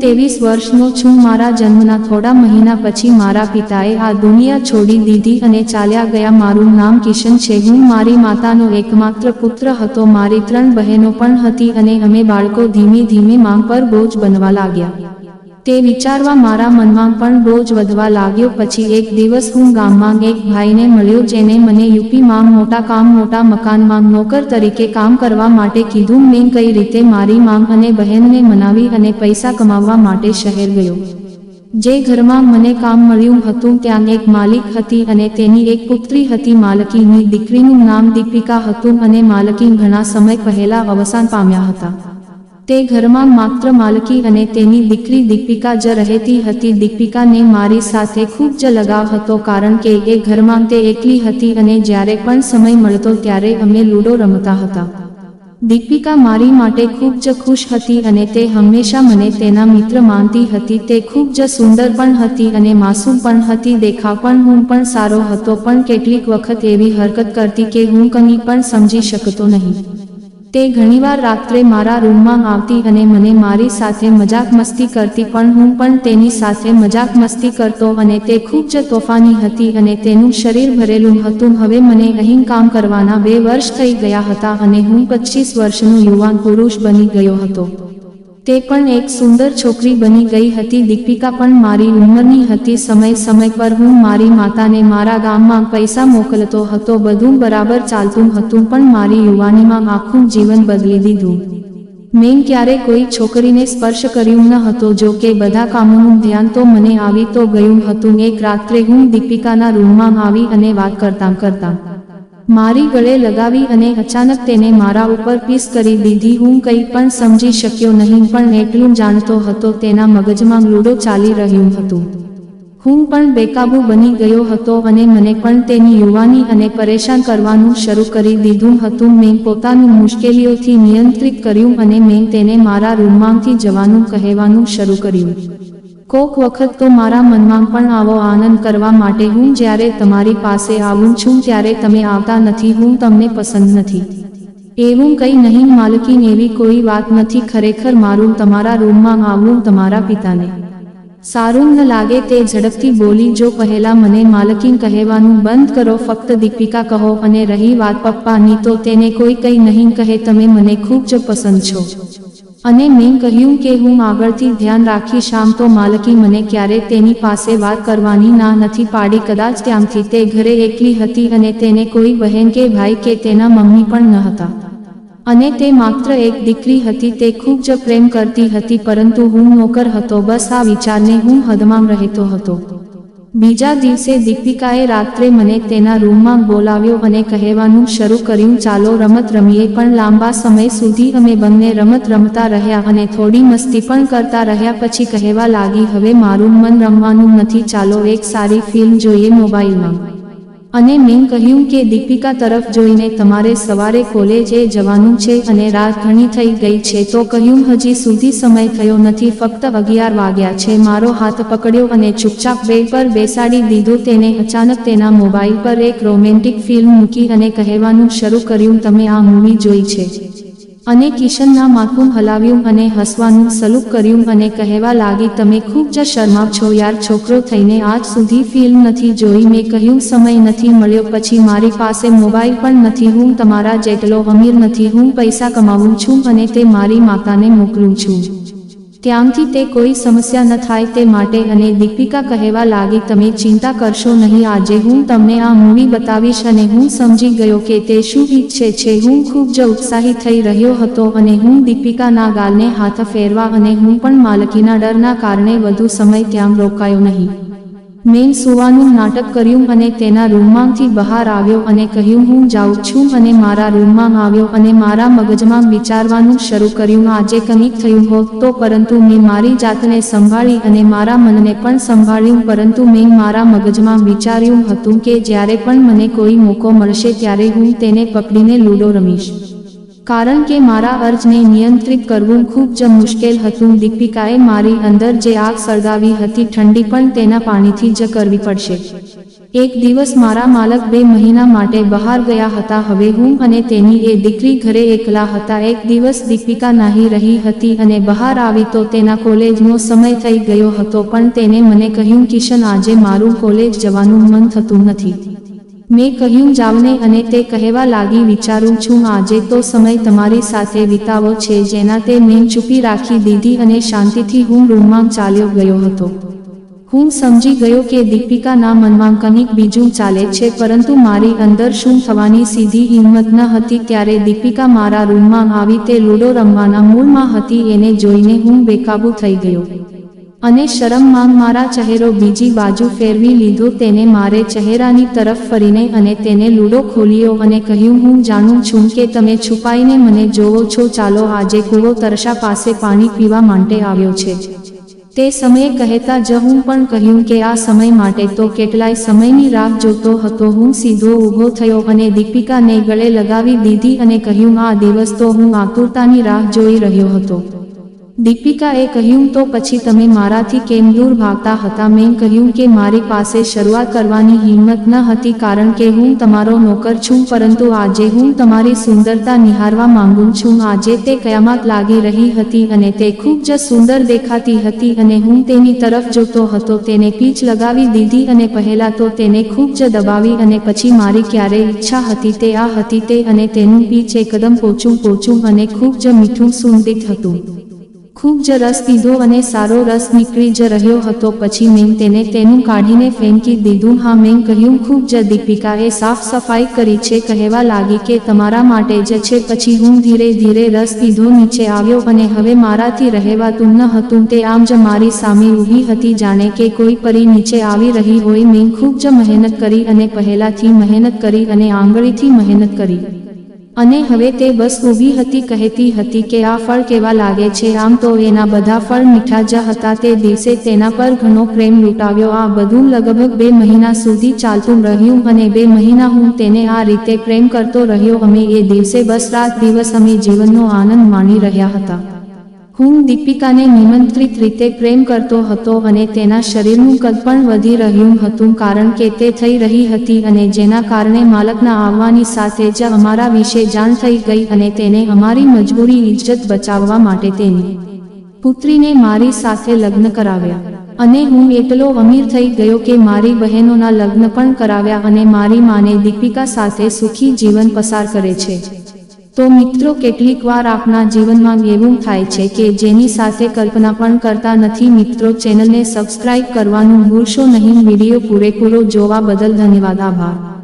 ત્રેવીસ વર્ષનો છું. મારા જન્મના થોડા મહિના પછી મારા પિતાએ આ દુનિયા છોડી દીધી અને ચાલ્યા ગયા. મારું નામ કિશન છે. હું મારી માતાનો એકમાત્ર પુત્ર હતો. મારી ત્રણ બહેનો પણ હતી અને અમે બાળકો ધીમે ધીમે માંગ પર બોજ બનવા લાગ્યા. તે વિચારવા મારા મનમાં પણ રોજ વધવા લાગ્યો. પછી એક દિવસ હું ગામમાં એક ભાઈને મળ્યો જેને મને યુપીમાં મોટા કામ, મોટા મકાનમાં નોકર તરીકે કામ કરવા માટે કીધું. મેં કઈ રીતે મારી માંગ અને બહેનને મનાવી અને પૈસા કમાવવા માટે શહેર ગયો. જે ઘરમાં મને કામ મળ્યું હતું ત્યાં એક માલિક હતી અને તેની એક પુત્રી હતી. માલકીની દીકરીનું નામ દીપિકા હતું અને માલકી ઘણા સમય પહેલા અવસાન પામ્યા હતા. તે ઘરમાં માત્ર માલકી અને તેની દીકરી દીપિકા જ રહેતી હતી. દીપિકાને મારી સાથે ખૂબ જ લગાવ હતો કારણ કે એ ઘરમાં તે એકલી હતી અને જ્યારે પણ સમય મળતો ત્યારે અમે લૂડો રમતા હતા. દીપિકા મારી માટે ખૂબ જ ખુશ હતી અને તે હંમેશા મને તેના મિત્ર માનતી હતી. તે ખૂબ જ સુંદર પણ હતી અને માસૂમ પણ હતી. દેખાવ પણ હું પણ સારો હતો, પણ કેટલીક વખત એવી હરકત કરતી કે હું કંઈ પણ સમજી શકતો નહીં. તે ઘણીવાર રાત્રે મારા રૂમમાં આવતી અને મને મારી સાથે મજાક મસ્તી કરતી પણ હું પણ તેની સાથે મજાક મસ્તી કરતો અને તે ખૂબ જ તોફાની હતી અને તેનું શરીર ભરેલું હતું. હવે મને અહીં કામ કરવાના બે વર્ષ થઈ ગયા હતા અને હું પચીસ વર્ષનું યુવાન પુરુષ બની ગયો હતો. તે પણ એક સુંદર છોકરી બની ગઈ હતી. દીપિકા પણ મારી ઉંમરની હતી. સમય સમય પર હું મારી માતાને મારા ગામમાં પૈસા મોકલતો હતો. બધું બરાબર ચાલતું હતું, પણ મારી યુવાનીમાં આખું જીવન બદલી દીધું. મેં ક્યારે કોઈ છોકરીને સ્પર્શ કર્યું ન હતો. જો કે બધા કામોનું ધ્યાન તો મને આવી તો ગયું હતું. એક રાત્રે હું દીપિકાના રૂમમાં આવી અને વાત કરતા કરતા મારી ગળે લગાવી અને અચાનક તેને મારા ઉપર પીસ કરી દીધી. હું કંઈ પણ સમજી શક્યો નહીં, પણ એટલું જાણતો હતો તેના મગજમાં લૂડો ચાલી રહ્યું હતું. હું પણ બેકાબુ બની ગયો હતો અને મને પણ તેની યુવાની અને પરેશાન કરવાનું શરૂ કરી દીધું હતું. મેં પોતાનું મુશ્કેલીઓથી નિયંત્રિત કર્યું અને મેં તેને મારા રૂમમાંથી જવાનું કહેવાનું શરૂ કર્યું. કોક વખત તો મારા મનમાં પણ આવો આનંદ કરવા માટે હું જ્યારે તમારી પાસે આવું છું ત્યારે તમે આવતા નથી, હું તમને પસંદ નથી. એવું કંઈ નહીં, માલકીન, એવી કોઈ વાત નથી, ખરેખર મારું તમારા રૂમમાં આવવું તમારા પિતાને. સારું ન લાગે તે ઝડપથી બોલી, જો પહેલા મને માલકીન કહેવાનું બંધ કરો, ફક્ત દીપિકા કહો અને રહી વાત પપ્પાની, તો તેને કોઈ કંઈ નહીં કહે, તમે મને ખૂબ જ પસંદ છો. અને મેં કહ્યું કે હું આગળથી ધ્યાન રાખીશ આમ તો માલકી મને ક્યારે તેની પાસે વાત કરવાની ના નથી પાડી. કદાચ ત્યાંથી તે ઘરે એકલી હતી અને તેને કોઈ બહેન કે ભાઈ કે તેના મમ્મી પણ ન હતા. અને તે માત્ર એક દીકરી હતી, તે ખૂબ જ પ્રેમ કરતી હતી, પરંતુ હું નોકર હતો. બસ આ વિચારને હું હદમાં રહેતો હતો. બીજા દિવસે દીપિકાએ રાત્રે મને તેના રૂમમાં બોલાવ્યો અને કહેવાનું શરૂ કર્યું, ચાલો, રમત રમીએ. પણ લાંબા સમય સુધી અમે બંને રમત રમતા રહ્યા અને થોડી મસ્તી પણ કરતા રહ્યા. પછી કહેવા લાગી, હવે મારું મન રમવાનું નથી. ચાલો, એક સારી ફિલ્મ જોઈએ મોબાઈલમાં. અને મેં કહ્યું કે દીપિકા તરફ જોઈને તમારે સવારે કોલેજે જવાનું છે અને રાત ઘણી થઈ ગઈ છે તો કહ્યું, હજી સુધી સમય થયો નથી, ફક્ત અગિયાર વાગ્યા છે. મારો હાથ પકડ્યો અને ચૂપચાપ બેડ પર બેસાડી દીધો. તેને અચાનક તેના મોબાઈલ પર એક રોમેન્ટિક ફિલ્મ મૂકી અને કહેવાનું શરૂ કર્યું, તમે આ મૂવી જોઈ છે. અને કિશનના માથું હલાવ્યું અને હસવાનું સલુક કર્યું અને કહેવા લાગી, તમે ખૂબ જ શરમાવ છો યાર, છોકરો થઈને આજ સુધી ફિલ્મ નથી જોઈ. મેં કહ્યું, સમય નથી મળ્યો. પછી મારી પાસે મોબાઈલ પણ નથી. હું તમારા જેટલો અમીર નથી. હું પૈસા કમાવું છું અને તે મારી માતાને મોકલું છું. ત્યાંથી તે કોઈ સમસ્યા ન થાય તે માટે અને દીપિકા કહેવા લાગી, તમે ચિંતા કરશો નહીં, આજે હું તમને આ મૂવી બતાવીશ અને હું સમજી ગયો કે તે શું ઈચ્છે છે હું ખૂબ જ ઉત્સાહિત થઈ રહ્યો હતો અને હું દીપિકાના ગાલને હાથ ફેરવા અને હું પણ માલકીના ડરના કારણે વધુ સમય ત્યાં રોકાયો નહીં. મેં સુવાનું નાટક કર્યું અને તેના રૂમમાંથી બહાર આવ્યો અને કહ્યું, હું જાઉં છું અને મારા રૂમમાં આવ્યો અને મારા મગજમાં વિચારવાનું શરૂ કર્યું, આજે કંઈક થયું હોત તો પરંતુ મેં મારી જાતને સંભાળી અને મારા મનને પણ સંભાળ્યું, પરંતુ મેં મારા મગજમાં વિચાર્યું હતું કે જ્યારે પણ મને કોઈ મોકો મળશે ત્યારે હું તેને પકડીને લૂડો રમીશ. કારણ કે મારા અર્જને નિયંત્રિત કરવું ખૂબ જ મુશ્કેલ હતું. દીપિકાએ મારી અંદર જે આગ સળગાવી હતી ઠંડી પણ તેના પાણીથી જ કરવી પડશે. એક દિવસ મારા માલક બે મહિના માટે બહાર ગયા હતા. હવે હું અને તેની એ દીકરી ઘરે એકલા હતા. એક દિવસ દીપિકા નાહી રહી હતી અને બહાર આવી તો તેના કોલેજનો સમય થઈ ગયો હતો પણ તેને મને કહ્યું, કિશન, આજે મારું કોલેજ જવાનું મન થતું નથી. મેં કહ્યું, જાવને અને તે કહેવા લાગી, વિચારું છું, આજે તો સમય તમારી સાથે વિતાવો છે, જેના તે મેં ચૂપી રાખી દીધી અને શાંતિથી હું રૂમમાં ચાલ્યો ગયો હતો. હું સમજી ગયો કે દીપિકાના મનમાં કંઈક બીજું ચાલે છે, પરંતુ મારી અંદર શું થવાની સીધી હિંમત ન હતી ત્યારે દીપિકા મારા રૂમમાં આવી તે લૂડો રમવાના મૂળમાં હતી, એને જોઈને હું બેકાબૂ થઈ ગયો. અને શરમમાં મારા ચહેરો બીજી બાજુ ફેરવી લીધો. તેને મારે ચહેરાની તરફ ફરીને અને તેને લૂડો ખોલ્યો અને કહ્યું, હું જાણું છું કે તમે છુપાઈને મને જોવો છો. ચાલો, આજે કૂવો તરશા પાસે પાણી પીવા માટે આવ્યો છે. તે સમયે કહેતા જ હું પણ કહ્યું કે આ સમય માટે તો કેટલાય સમયની રાહ જોતો હતો. હું સીધો ઊભો થયો અને દીપિકાને ગળે લગાવી દીધી અને કહ્યું, આ દિવસ તો હું આતુરતાની રાહ જોઈ રહ્યો હતો. દીપિકાએ કહ્યું, તો પછી તમે મારાથી કેમ દૂર ભાગતા હતા? મેં કહ્યું કે મારી પાસે શરૂઆત કરવાની હિંમત ન હતી, કારણ કે હું તમારો નોકર છું, પરંતુ આજે હું તમારી સુંદરતા નિહારવા માંગુ છું. આજે તે કયામત લાગી રહી હતી અને તે ખૂબ જ સુંદર દેખાતી હતી અને હું તેની તરફ જોતો હતો. તેને પીચ લગાવી દીધી અને પહેલા તો તેને ખૂબ જ દબાવી અને પછી મારી ક્યારે ઈચ્છા હતી તે આ હતી તે અને તેનું પીચ એકદમ પોચું પોચું અને ખૂબ જ મીઠું સુંદિત હતું. ખૂબ જ રસ પીધો અને સારો રસ નીકળી જ રહ્યો હતો. પછી મેં તેને તેનું કાઢીને ફેંકી દીધું. હા, મેં કહ્યું, ખૂબ જ દીપિકાએ સાફ સફાઈ કરી છે. કહેવા લાગી કે તમારા માટે જ છે. પછી હું ધીરે ધીરે રસ પીધો, નીચે આવ્યો અને હવે મારાથી રહેવાતું ન હતું. તે આમ જ મારી સામે ઊભી હતી. જાણે કે કોઈ પરી નીચે આવી રહી હોય. મેં ખૂબ જ મહેનત કરી અને પહેલાથી મહેનત કરી અને આંગળીથી મહેનત કરી. અને હવે તે બસ ઊભી હતી, કહેતી હતી કે આ ફળ કેવા લાગે છે? આમ તો એના બધા ફળ મીઠા જ હતા. તે દિવસે તેના પર ઘણો પ્રેમ લૂંટાવ્યો. આ બધું લગભગ બે મહિના સુધી ચાલતું રહ્યું અને બે મહિના હું તેને આ રીતે પ્રેમ કરતો રહ્યો. અમે એ દિવસે બસ રાત દિવસ અમે જીવનનો આનંદ માણી રહ્યા હતા. હું દીપિકાને નિમંત્રિત રીતે પ્રેમ કરતો હતો અને તેના શરીરનું કદ પણ વધી રહ્યું હતું કારણ કે તે થઈ રહી હતી અને જેના કારણે માલકના આવવાની સાથે જ અમારા વિશે જાણ થઈ ગઈ અને તેને અમારી મજબૂરી ઇજ્જત બચાવવા માટે તેની પુત્રીને મારી સાથે લગ્ન કરાવ્યા. અને હું એટલો અમીર થઈ ગયો કે મારી બહેનોના લગ્ન પણ કરાવ્યા અને મારી માને દીપિકા સાથે સુખી જીવન પસાર કરે છે. તો મિત્રો કેટલીક વાર આપના જીવનમાં એવું થાય છે કે જેની સાથે કલ્પના પણ કરતા નથી મિત્રો ચેનલને સબસ્ક્રાઇબ કરવાનું ભૂલશો નહીં વીડિયો પૂરેપૂરો જોવા બદલ ધન્યવાદ, આભાર.